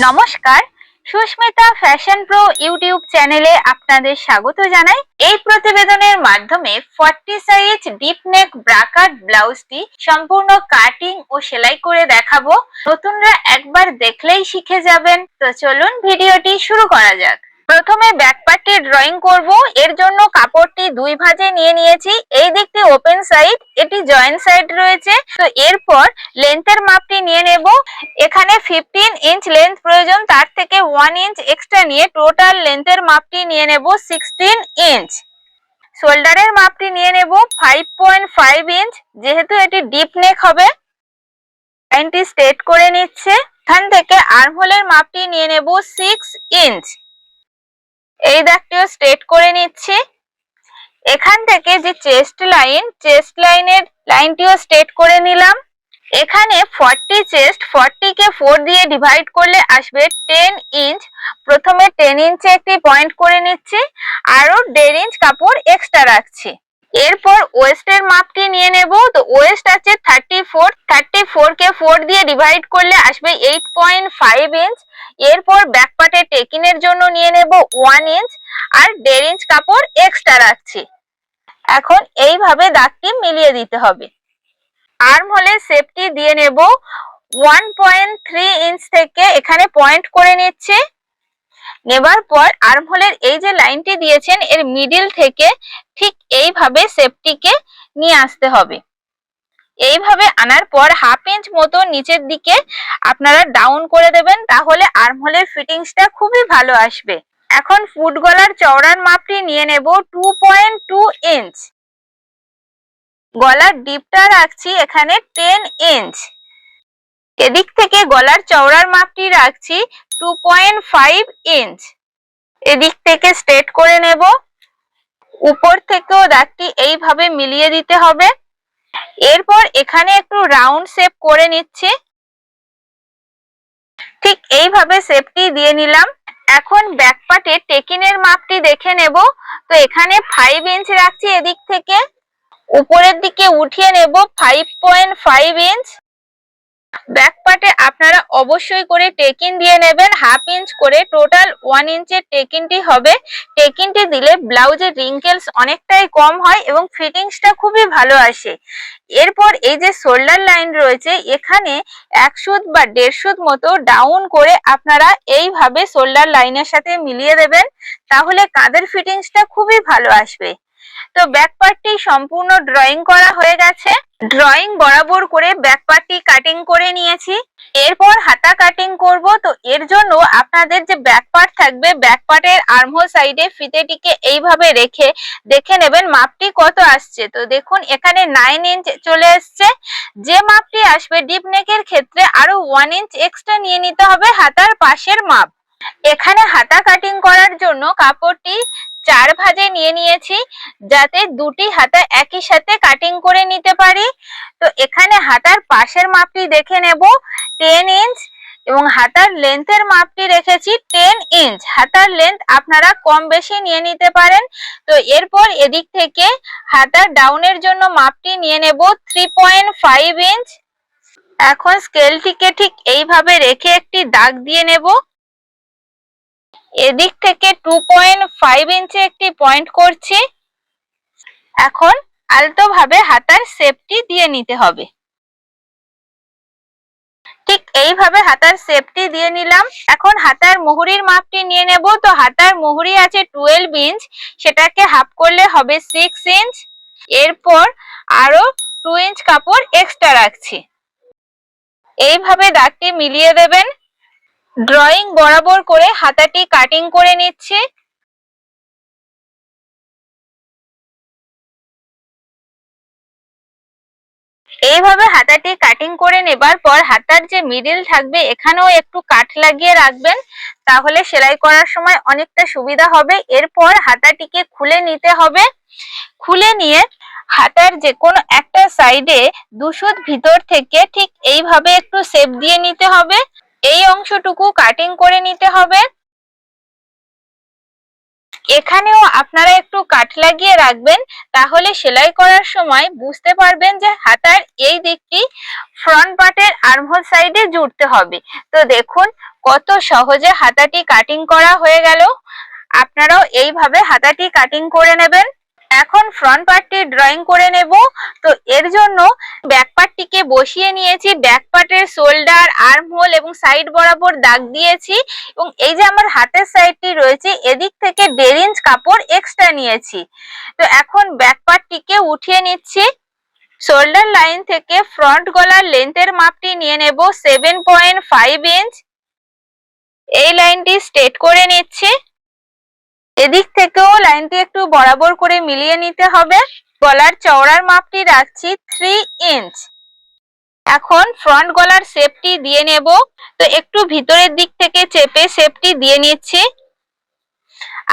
নমস্কার। Susmita fashion pro YouTube চ্যানেলে আপনাদের স্বাগত জানাই। এই প্রতিবেদনের মাধ্যমে ফর্টি সাইজ ডিপ নেক ব্রাকাট ব্লাউজটি সম্পূর্ণ কাটিং ও সেলাই করে দেখাবো। নতুনরা একবার দেখলেই শিখে যাবেন। তো চলুন ভিডিওটি শুরু করা যাক। প্রথমে ব্যাক পার্টটি ড্রয়িং করব। এর জন্য কাপড়টি দুই ভাঁজে নিয়ে নিয়েছি। এই দিকটি ওপেন সাইড এটি জয়েন্ট সাইড রয়েছে। তো এরপর লেন্থের মাপটি নিয়ে নেব। এখানে ফিফটিন ইঞ্চ লেন্থ প্রয়োজন, তার থেকে ওয়ান ইঞ্চ এক্সট্রা নিয়ে টোটাল লেন্থের মাপটি নিয়ে নেব সিক্সটিন ইঞ্চ শোল্ডারের মাপটি নিয়ে নেব ফাইভ পয়েন্ট ফাইভ ইঞ্চ যেহেতু এটি ডিপ নেক হবে। লাইনটি স্ট্রেট করে নিচ্ছে। এখান থেকে আর্মহোলের মাপটি নিয়ে নেব সিক্স ইঞ্চ এই দাগটিও স্ট্রেট করে নিচ্ছি। এখান থেকে যে চেস্ট লাইন চেস্ট লাইনের লাইনটিও স্ট্রেট করে নিলাম। এখানে ফর্টি চেস্ট ফর্টি কে ফোর দিয়ে ডিভাইড করলে আসবে টেন ইঞ্চ প্রথমে টেন ইঞ্চে একটি পয়েন্ট করে নিচ্ছি আরও দেড় ইঞ্চ কাপড় এক্সট্রা রাখছি। এরপর ওয়েস্টের মাপটি নিয়ে নেব। তো ওয়েস্ট আছে থার্টি ফোর থার্টি ফোর কে ফোর দিয়ে ডিভাইড করলে আসবে এইট পয়েন্ট ফাইভ ইঞ্চ এরপর ব্যাক পার্টে টেকিনের জন্য নিয়ে নেব ওয়ান ইঞ্চ আর দেড় ইঞ্চ কাপড় এক্সট্রা রাখছি। এখন এইভাবে দাগটি মিলিয়ে দিতে হবে। আর্ম হলে সেফটি দিয়ে নেব ওয়ান পয়েন্ট থ্রি ইঞ্চ থেকে এখানে পয়েন্ট করে নিচ্ছে। নেবার পর আর্ম হোলের এই যে লাইনটি দিয়েছেন, এর মিডিল থেকে ঠিক এইভাবে সেফটিকে নিয়ে আসতে হবে। এইভাবে আনার পর হাফ ইঞ্চ মতো নিচের দিকে আপনারা ডাউন করে দেবেন, তাহলে আর্মহোলের ফিটিংসটা খুবই ভালো আসবে। এখন ফুট গলার চওড়ার মাপটি নিয়ে নেব টু পয়েন্ট টু ইঞ্চ গলার ডিপটা রাখছি এখানে টেন ইঞ্চ এদিক থেকে গলার চওড়ার মাপটি রাখছি টু পয়েন্ট ফাইভ ইঞ্চ এদিক থেকে স্ট্রেট করে নেব। উপর থেকেও দাগটি এইভাবে মিলিয়ে দিতে হবে। এরপর এখানে একটু রাউন্ড শেপ করে নিচ্ছি। ঠিক এইভাবে শেপটি দিয়ে নিলাম। এখন ব্যাক পার্টে টেকিনের মাপটি দেখে নেব। তো এখানে ফাইভ ইঞ্চ রাখছি এদিক থেকে। উপরের দিকে উঠিয়ে নেব five point five inch back পার্টে আপনারা অবশ্যই করে টেকিন দিয়ে নেবেন হাফ ইঞ্চ করে টোটাল ওয়ান ইঞ্চের টেকিনটি হবে। টেকিনটি দিলে ব্লাউজের রিঙ্কেলস অনেকটাই কম হয় এবং ফিটিংসটা খুবই ভালো আসে। এরপর এই যে শোল্ডার লাইন রয়েছে, এখানে এক সুদ বা দেড় সুদ মতো ডাউন করে আপনারা এইভাবে শোল্ডার লাইনের সাথে মিলিয়ে দেবেন, তাহলে কাঁধের ফিটিংসটা খুবই ভালো আসবে। তো ব্যাক পার্টটি সম্পূর্ণ ড্রয়িং করা হয়ে গেছে। ড্রয়িং বরাবর করে ব্যাক পার্টটি কাটিং করে নিয়েছি। এরপর হাতা কাটিং করব। তো এর জন্য আপনাদের যে ব্যাক পার্ট থাকবে ব্যাক পার্টের আর্মহোল সাইডে ফিতেটিকে এইভাবে রেখে দেখে নেবেন মাপটি কত আসছে। তো দেখুন, এখানে নাইন ইঞ্চ চলে এসছে। যে মাপটি আসবে ডিপ নেকের ক্ষেত্রে আরও ওয়ান ইঞ্চ এক্সট্রা নিয়ে নিতে হবে হাতার পাশের মাপ। এখানে হাতা কাটিং করার জন্য কাপড়টি চার ভাজে নিয়ে নিয়েছি, যাতে দুটি হাতা একই সাথে কাটিং করে নিতে পারি। তো এখানে হাতার পাশের মাপটি দেখে নেব টেন ইঞ্চ এবং হাতার লেন্থের মাপটি রেখেছি টেন ইঞ্চ হাতার লেন্থ আপনারা কম বেশি নিয়ে নিতে পারেন। তো এরপর এদিক থেকে হাতার ডাউনের জন্য মাপটি নিয়ে নেব থ্রি পয়েন্ট ফাইভ ইঞ্চ এখন স্কেলটিকে ঠিক এইভাবে রেখে একটি দাগ দিয়ে নেব। এদিক থেকে টু পয়েন্ট ফাইভ ইঞ্চে একটি পয়েন্ট করছি। এখন আলতো ভাবে হাতার সেপটি দিয়ে নিতে হবে। ঠিক এইভাবে হাতার সেপটি দিয়ে নিলাম। এখন হাতার মুহুরির মাপটি নিয়ে নেব। তো হাতার মুহুরি আছে টুয়েলভ ইঞ্চ সেটাকে হাফ করলে হবে সিক্স ইঞ্চ এরপর আরও টু ইঞ্চ কাপড় এক্সট্রা রাখছি। এইভাবে দাগটি মিলিয়ে দেবেন। ড্রয়িং বরাবর করে হাতাটি কাটিং করে নিচ্ছি। এইভাবে হাতাটি কাটিং করে নেবার পর হাতার যে মিডিল থাকবে, এখানেও একটু কাট লাগিয়ে রাখবেন। তাহলে সেলাই করার সময় অনেকটা সুবিধা হবে। এরপর হাতাটিকে খুলে নিতে হবে। খুলে নিয়ে হাতার যে কোনো একটা সাইডে দুশুদ ভিতর থেকে ঠিক এইভাবে একটু শেপ দিয়ে নিতে হবে। এই অংশটুকু কাটিং করে নিতে হবে। এখানেও আপনারা একটু কাঠ লাগিয়ে রাখবেন, তাহলে সেলাই করার সময় বুঝতে পারবেন যে হাতার এই দিকটি ফ্রন্ট পার্টের আর্মহোল সাইডে জুড়তে হবে। তো দেখুন কত সহজে হাতাটি কাটিং করা হয়ে গেল। আপনারাও এইভাবে হাতাটি কাটিং করে নেবেন। এখন ফ্রন্ট পার্টটি ড্রয়িং করে নেব। তো এর জন্য ব্যাক পার্টটিকে বসিয়ে নিয়েছি। ব্যাক পার্টের শোল্ডার আর্ম হোল এবং সাইড বরাবর দাগ দিয়েছি এবং এই যে আমার হাতের সাইডটি রয়েছে, এদিক থেকে দেড় ইঞ্চ কাপড় এক্সট্রা নিয়েছি। তো এখন ব্যাক পার্টটিকে উঠিয়ে নিচ্ছি। শোল্ডার লাইন থেকে ফ্রন্ট গলার লেন্থের মাপটি নিয়ে নেব সেভেন পয়েন্ট ফাইভ ইঞ্চ এই লাইনটি স্ট্রেট করে নিচ্ছি। এদিক থেকেও লাইনটি একটু বরাবর করে মিলিয়ে নিতে হবে। গলার চওড়ার মাপটি রাখছি থ্রি ইঞ্চ এখন ফ্রন্ট গলার শেপটি দিয়ে নেব। তো একটু ভিতরের দিক থেকে চেপে শেপটি দিয়ে নিচ্ছি।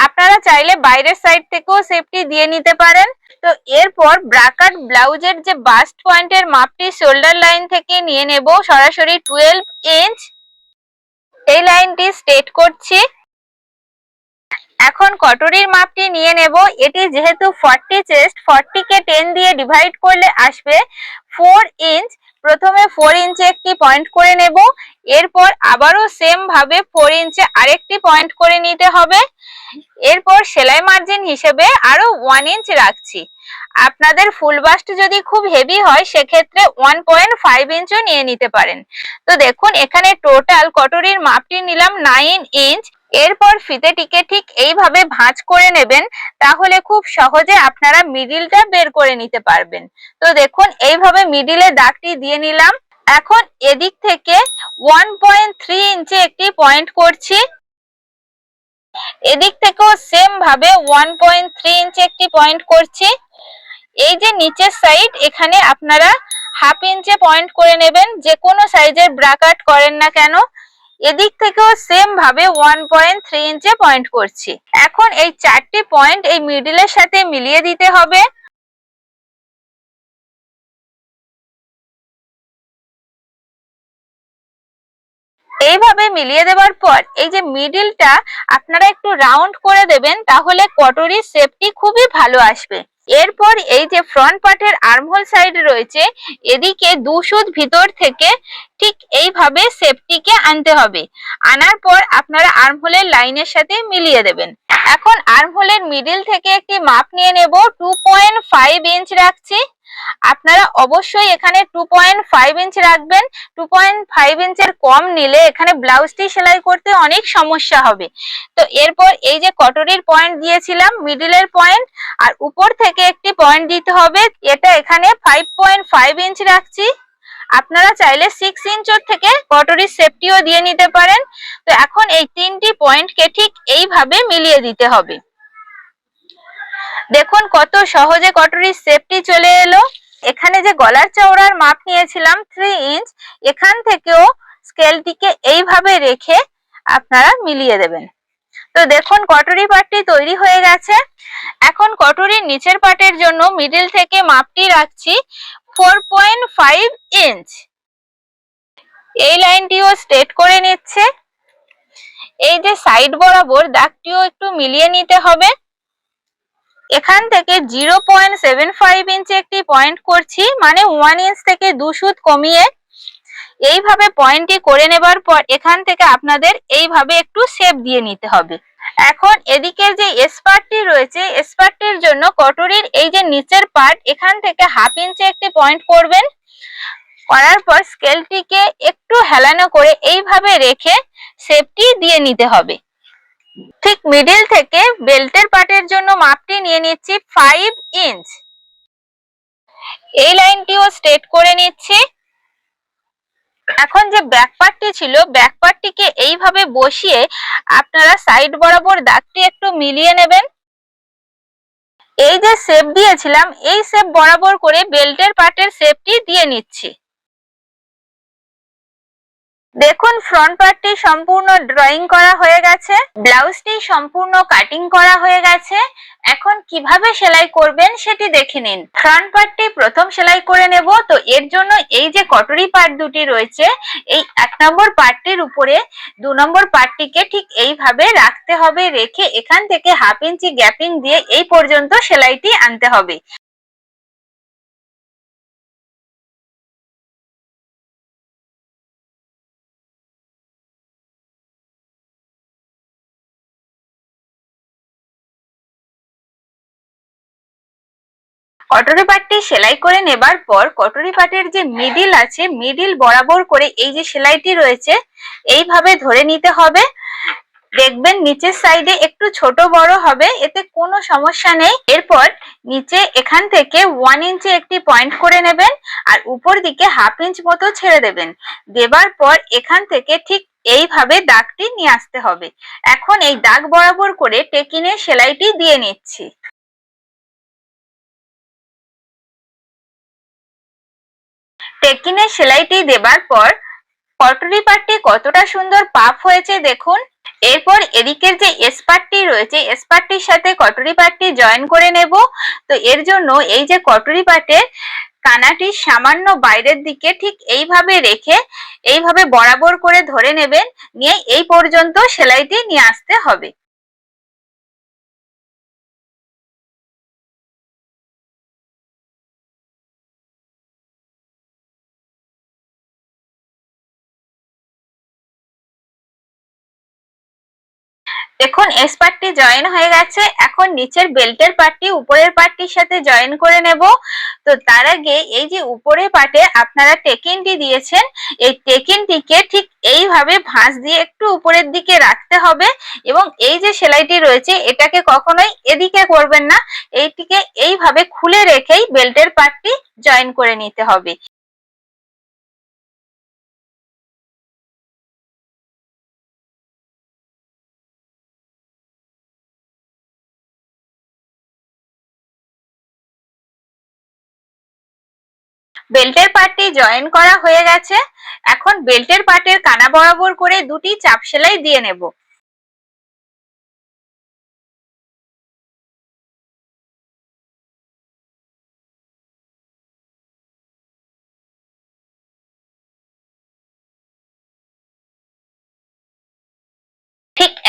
আপনারা চাইলে বাইরের সাইড থেকেও শেপটি দিয়ে নিতে পারেন। তো এরপর ব্রাকাট ব্লাউজের যে বাস্ট পয়েন্টের মাপটি শোল্ডার লাইন থেকে নিয়ে নেব। সরাসরি টুয়েলভ ইঞ্চ এই লাইনটি স্ট্রেট করছি। এখন কটরির মাপটি নিয়ে নেব। এটি যেহেতু ফর্টি চেস্ট ফর্টি কে টেন দিয়ে ডিভাইড করলে আসবে ফোর ইঞ্চ প্রথমে ফোর ইঞ্চে একটি পয়েন্ট করে নেব। এরপর আবারও সেম ভাবে ফোর ইঞ্চে আরেকটি পয়েন্ট করে নিতে হবে। এরপর সেলাই মার্জিন হিসেবে আরও ওয়ান ইঞ্চ রাখছি। আপনাদের ফুল বাস্ট যদি খুব হেভি হয়, সেক্ষেত্রে ওয়ান পয়েন্ট ফাইভ ইঞ্চও নিয়ে নিতে পারেন। তো দেখুন, এখানে টোটাল কটরির মাপটি নিলাম নাইন ইঞ্চ এরপর ফিতেটিকে ঠিক এইভাবে ভাঁজ করে নেবেন, তাহলে খুব সহজে আপনারা মিডিলটা বের করে নিতে পারবেন। তো দেখুন, এইভাবে মিডিলে দাগটি দিয়ে নিলাম। এখন এদিক থেকে ওয়ান পয়েন্ট থ্রি ইঞ্চে একটি পয়েন্ট করছি। এদিক থেকেও সেম ভাবে ওয়ান পয়েন্ট থ্রি ইঞ্চে একটি পয়েন্ট করছি। এই যে নিচের সাইড এখানে আপনারা হাফ ইঞ্চে পয়েন্ট করে নেবেন। যে কোনো সাইজের ব্রাকাট করেন না কেন। এদিক থেকেও সেম ভাবে ওয়ান পয়েন্ট থ্রি ইঞ্চে পয়েন্ট করছি। এখন এই চারটি পয়েন্ট এই মিডিলের সাথে মিলিয়ে দিতে হবে। এইভাবে মিলিয়ে দেওয়ার পর এই যে মিডিলটা আপনারা একটু রাউন্ড করে দেবেন, তাহলে কটরির শেপটি খুবই ভালো আসবে। এরপর এই যে ফ্রন্ট পার্টের আর্মহোল সাইড রয়েছে, এদিকে দু সুদ ভিতর থেকে ঠিক এইভাবে সেফটিকে আনতে হবে। আনার পর আপনারা আর্মহোলের লাইনের সাথে মিলিয়ে দেবেন। এখন আর্মহোলের মিডিল থেকে একটি মাপ নিয়ে নেব টু পয়েন্ট ফাইভ ইঞ্চ রাখছি। আপনারা অবশ্যই এখানে টু পয়েন্ট ফাইভ ইঞ্চ রাখবেন। টু পয়েন্ট ফাইভ ইঞ্চের কম নিলে এখানে ব্লাউজটি সেলাই করতে অনেক সমস্যা হবে। তো এরপর এই যে কটরির পয়েন্ট দিয়েছিলাম মিডিলের পয়েন্ট আর উপর থেকে একটি পয়েন্ট দিতে হবে। এটা এখানে ফাইভ পয়েন্ট ফাইভ ইঞ্চ রাখছি। আপনারা চাইলে সিক্স ইঞ্চর থেকে কটরির সেফটিও দিয়ে নিতে পারেন। তো এখন এই তিনটি পয়েন্টকে ঠিক এইভাবে মিলিয়ে দিতে হবে। দেখুন কত সহজে কটরির সেফটি চলে এলো। এখানে যে গলার চওড়ার মাপ নিয়েছিলাম থ্রি ইঞ্চ এখান থেকেও স্কেলটিকে এইভাবে রেখে আপনারা মিলিয়ে দেবেন। তো দেখুন কটরি পাটটি তৈরি হয়ে গেছে। এখন কটরির নিচের পাটের জন্য মিডিল থেকে মাপটি রাখছি। ফোর পয়েন্ট ফাইভ ইঞ্চ এই লাইনটিও স্ট্রেট করে নিচ্ছে। এই যে সাইড বরাবর দাগটিও একটু মিলিয়ে নিতে হবে। এখান থেকে জিরো পয়েন্ট সেভেন ফাইভ ইঞ্চে একটি পয়েন্ট করছি মানে ওয়ান ইঞ্চ থেকে দু সুদ কমিয়ে এইভাবে পয়েন্টটি করে নেবার পর এখান থেকে আপনাদের এইভাবে একটু শেপ দিয়ে নিতে হবে। এখন এদিকে যে এসপার্টটি রয়েছে এসপার্টটির জন্য কটরির এই যে নিচের পার্ট এখান থেকে হাফ ইঞ্চে একটি পয়েন্ট করবেন। করার পর স্কেলটিকে একটু হেলানো করে এইভাবে রেখে শেপটি দিয়ে নিতে হবে। ঠিক মিডিল থেকে বেল্টের পার্টের জন্য মাপটি নিয়ে নিচ্ছি ফাইভ ইঞ্চ এই লাইনটিও স্ট্রেট করে নিচ্ছি। এখন যে ব্যাক পার্টটি ছিল ব্যাক পার্টটিকে এইভাবে বসিয়ে আপনারা সাইড বরাবর দাঁতটি একটু মিলিয়ে নেবেন। এই যে শেপ দিয়েছিলাম, এই শেপ বরাবর করে বেল্টের পার্টের শেপটি দিয়ে নিচ্ছি। দেখুন ফ্রন্ট পার্টটি সম্পূর্ণ ড্রয়িং করা হয়ে গেছে ব্লাউজটি সম্পূর্ণ কাটিং করা হয়ে গেছে। এখন কীভাবে সেলাই করবেন সেটি দেখে নিন। ফ্রন্ট পার্টটি প্রথম সেলাই করে নেব, তো এর জন্য এই যে কটরি পার্ট দুটি রয়েছে, এই এক নম্বর পার্টটির উপরে দু নম্বর পার্টটিকে ঠিক এইভাবে রাখতে হবে, রেখে এখান থেকে হাফ ইঞ্চি গ্যাপিং দিয়ে এই পর্যন্ত সেলাইটি আনতে হবে। কটরি পাটটি সেলাই করে নেবার পর কটরি পাটের যে মিডিল আছে মিডিল বরাবর করে এই যে সেলাইটি রয়েছে, এইভাবে ধরে নিতে হবে। দেখবেন নিচের সাইডে একটু ছোট বড় হবে, এতে কোনো সমস্যা নেই। এরপর নিচে এখান থেকে ওয়ান ইঞ্চি একটি পয়েন্ট করে নেবেন আর উপর দিকে হাফ ইঞ্চ মতো ছেড়ে দেবেন। দেবার পর এখান থেকে ঠিক এইভাবে দাগটি নিয়ে আসতে হবে। এখন এই দাগ বরাবর করে টেকিনে সেলাইটি দিয়ে নিচ্ছি। টেকিনে সেলাইটি দেবার পর কটরি পাটটি কতটা সুন্দর পাপ হয়েছে দেখুন। এরপর এদিকের যে এসপাটটি রয়েছে, এসপাটটির সাথে কটরি পাটটি জয়েন করে নেব। তো এর জন্য এই যে কটরি পাটের কানাটি সামান্য বাইরের দিকে ঠিক এইভাবে রেখে এইভাবে বরাবর করে ধরে নেবেন। নিয়ে এই পর্যন্ত সেলাইটি নিয়ে আসতে হবে। দেখুন এস পার্টটি জয়েন হয়ে গেছে। এখন নিচের বেল্টের পার্টটি উপরের পার্টটির সাথে জয়েন করে নেব। তো তার আগে এই যে উপরের পার্টে আপনারা টেকিনটি দিয়েছেন, এই টেকিনটিকে ঠিক এইভাবে ভাঁজ দিয়ে একটু উপরের দিকে রাখতে হবে এবং এই যে সেলাইটি রয়েছে, এটাকে কখনোই এদিকে করবেন না। এইটিকে এইভাবে খুলে রেখেই বেল্টের পার্টটি জয়েন করে নিতে হবে। বেল্টের পার্টটি জয়েন করা হয়ে গেছে। এখন বেল্টের পার্টের কানা বরাবর করে দুটি চাপ সেলাই দিয়ে নেব।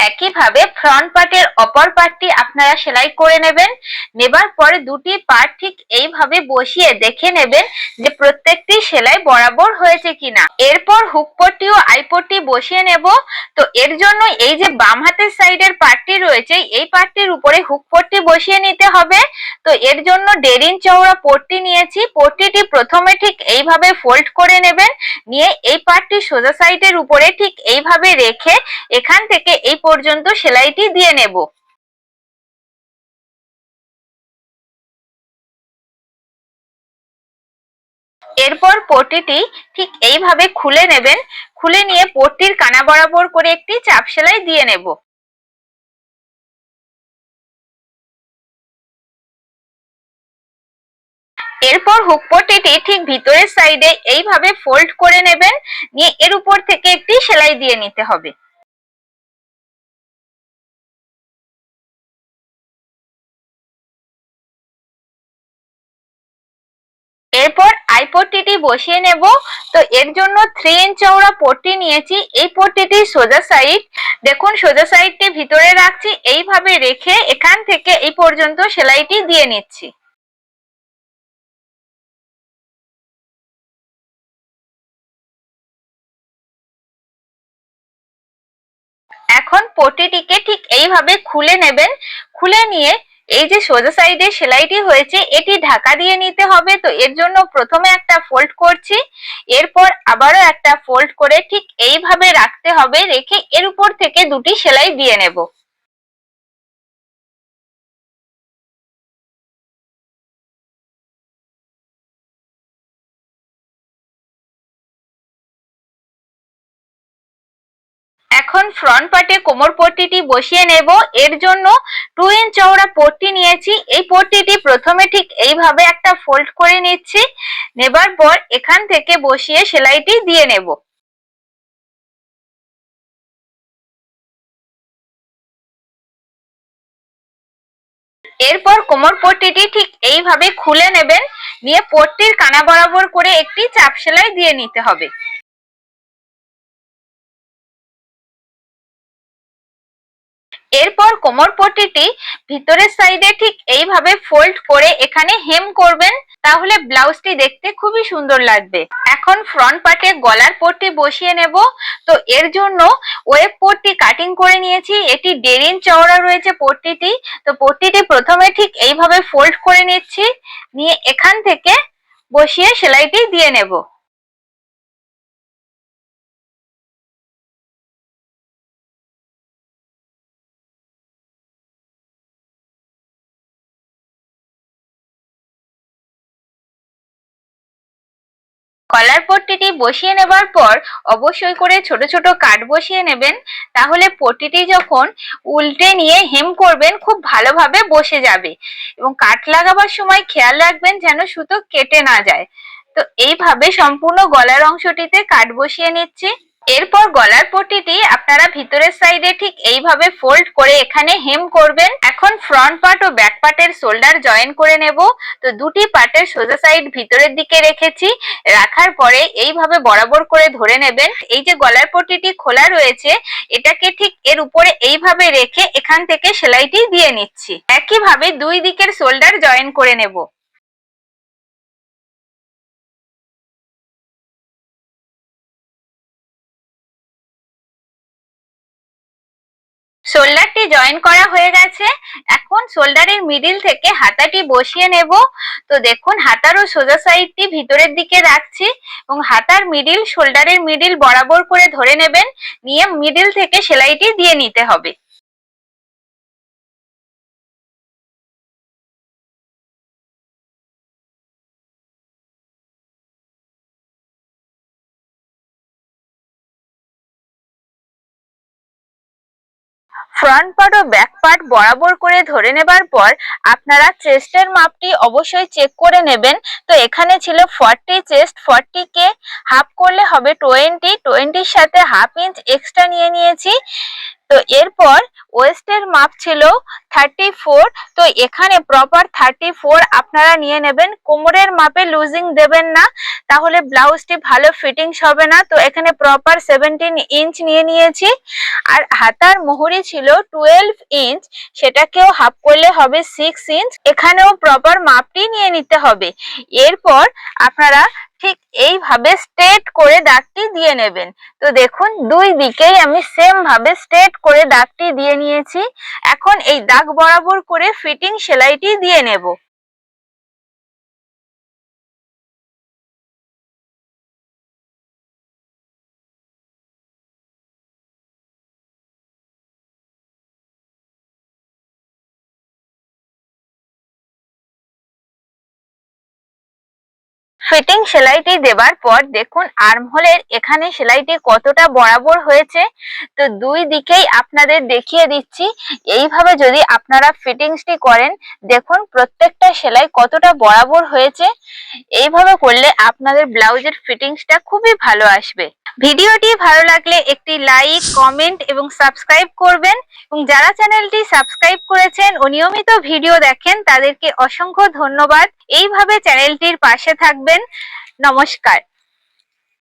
একইভাবে ফ্রন্ট পার্টের অপর পার্টটি আপনারা সেলাই করে নেবেন। নেবার পরে দুটি পার্ট ঠিক এইভাবে বসিয়ে দেখে নেবেন যে প্রত্যেকটি সেলাই বরাবর হয়েছে কিনা। এরপর হুক ও আইপট্টি বসিয়ে নেব। তো এর জন্য এই যে বাম হাতের সাইডের পার্টটি রয়েছে, এই পার্টটির উপরে হুক পট্টি বসিয়ে নিতে হবে। তো এর জন্য ইঞ্চ চওড়া পট্টি নিয়েছি। পট্টিটি প্রথমে ঠিক এইভাবে ফোল্ড করে নেবেন। নিয়ে এই পার্টটি সোজা সাইডের উপরে ঠিক এইভাবে রেখে এখান থেকে এই পর্যন্ত সেলাইটি দিয়ে নেব। এরপর পট্টিটি ঠিক এইভাবে খুলে নেবেন। খুলে নিয়ে পট্টির কানা বরাবর করে একটি চাপ সেলাই দিয়ে নেব। এরপর হুক পট্টিটি ঠিক ভিতরের সাইডে এইভাবে ফোল্ড করে নেবেন। নিয়ে এর উপর থেকে একটি সেলাই দিয়ে নিতে হবে। এরপর আই পট্টিটি বসিয়ে নেব। তো এর জন্য থ্রি ইঞ্চ চওড়া পট্টি নিয়েছি। এই পট্টিটি সোজা সাইড দেখুন, সোজা সাইডটি ভিতরে রাখছি। এইভাবে রেখে এখান থেকে এই পর্যন্ত সেলাইটি দিয়ে নিচ্ছি। এখন পটিটিকে ঠিক এইভাবে খুলে নেবেন। খুলে নিয়ে এই যে সোজা সাইডে সেলাইটি হয়েছে, এটি ঢাকা দিয়ে নিতে হবে। তো এর জন্য প্রথমে একটা ফোল্ড করছি, এরপর আবারও একটা ফোল্ড করে ঠিক এইভাবে রাখতে হবে, রেখে এর উপর থেকে দুটি সেলাই দিয়ে নেব। এখন ফ্রন্ট পার্টে কোমর পট্টিটি বসিয়ে নেব। এর জন্য টু ইঞ্চ চওড়া পট্টি নিয়েছি। এই পট্টিটি প্রথমে ঠিক এইভাবে একটা ফোল্ড করে নিচ্ছি। নেবার পর এখান থেকে বসিয়ে সেলাইটি দিয়ে নেব। এরপর কোমর পট্টিটি ঠিক এইভাবে খুলে নেবেন। নিয়ে পট্টির কানা বরাবর করে একটি চাপ সেলাই দিয়ে নিতে হবে। এরপর কোমর পট্টিটি ভিতরের সাইডে ঠিক এইভাবে ফোল্ড করে এখানে হেম করবেন, তাহলে ব্লাউজটি দেখতে খুবই সুন্দর লাগবে। এখন ফ্রন্ট পার্টে গলার পট্টি বসিয়ে নেব। তো এর জন্য ওয়েব পট্টি কাটিং করে নিয়েছি। এটি দেড় ইঞ্চ চওড়া রয়েছে পট্টিটি। তো পট্টিটি প্রথমে ঠিক এইভাবে ফোল্ড করে নিচ্ছি। নিয়ে এখান থেকে বসিয়ে সেলাইটি দিয়ে নেব। কলার পট্টিটি বসিয়ে নেবার পর অবশ্যই করে ছোট ছোট কাট বসিয়ে নেবেন। তাহলে পট্টিটি যখন উল্টে নিয়ে হেম করবেন, খুব ভালোভাবে বসে যাবে। এবং কাট লাগাবার সময় খেয়াল রাখবেন যেন সুতো কেটে না যায়। তো এইভাবে সম্পূর্ণ গলার অংশটিতে কাট বসিয়ে নিচ্ছি। এরপর গলার পট্টিটি আপনারা ভিতরের সাইডে ঠিক এইভাবে ফোল্ড করে এখানে হেম করবেন। এখন ফ্রন্ট পার্ট ও ব্যাক পার্টের শোল্ডার জয়েন করে নেব। তো দুটি পার্টের সোজা সাইড ভিতরের দিকে রেখেছি। রাখার পরে এইভাবে বরাবর করে ধরে নেবেন। এই যে গলার পট্টিটি খোলা রয়েছে, এটাকে ঠিক এর উপরে এইভাবে রেখে এখান থেকে সেলাইটি দিয়ে নিচ্ছি। একইভাবে দুই দিকের শোল্ডার জয়েন করে নেব। শোল্ডারটি জয়েন করা হয়ে গেছে। এখন শোল্ডারের মিডিল থেকে হাতাটি বসিয়ে নেব। তো দেখুন, হাতারও সোজা সাইডটি ভিতরের দিকে রাখছি এবং হাতার মিডিল শোল্ডারের মিডিল বরাবর করে ধরে নেবেন। নিয়ে মিডিল থেকে সেলাইটি দিয়ে নিতে হবে। ফ্রন্ট পার্ট ও ব্যাক পার্ট বরাবর করে ধরে নেবার পর আপনারা চেস্টের মাপটি অবশ্যই চেক করে নেবেন। তো এখানে ছিল ফর্টি চেস্ট ফর্টি কে হাফ করলে হবে টোয়েন্টি টোয়েন্টির সাথে হাফ ইঞ্চ এক্সট্রা নিয়ে নিয়েছি। তো এরপর ওয়েস্টের মাপ ছিল থার্টি ফোর তো এখানে প্রপার থার্টি ফোর আপনারা নিয়ে নেবেন। কোমরের মাপে লুজিং দেবেন না, তাহলে ব্লাউজটি ভালো ফিটিংস হবে না। তো এখানে প্রপার সেভেন্টিন ইঞ্চ নিয়ে নিয়েছি। আর হাতার মোহরি ছিল টুয়েলভ ইঞ্চ সেটাকেও হাফ করলে হবে সিক্স ইঞ্চ এখানেও প্রপার মাপটি নিয়ে নিতে হবে। এরপর আপনারা ঠিক এইভাবে স্ট্রেট করে দাগটি দিয়ে নেবেন। তো দেখুন, দুই দিকেই আমি সেম ভাবে স্ট্রেট করে দাগটি দিয়ে নিয়েছি। এখন এই দাগ বরাবর করে ফিটিং সেলাইটি দিয়ে নেব। ফিটিং সেলাইটি দেবার পর দেখুন আর্মহোলের এখানে সেলাইটি কতটা বরাবর হয়েছে। তো দুই দিকেই আপনাদের দেখিয়ে দিচ্ছি, এইভাবে যদি আপনারা ফিটিংসটি করেন, দেখুন প্রত্যেকটা সেলাই কতটা বরাবর হয়েছে। এইভাবে করলে আপনাদের ব্লাউজের ফিটিংসটা খুবই ভালো আসবে। ভিডিওটি ভালো লাগলে একটি লাইক কমেন্ট এবং সাবস্ক্রাইব করবেন। এবং যারা চ্যানেলটি সাবস্ক্রাইব করেছেন ও নিয়মিত ভিডিও দেখেন, তাদেরকে অসংখ্য ধন্যবাদ। এইভাবে চ্যানেলটির পাশে থাকবেন। নমস্কার।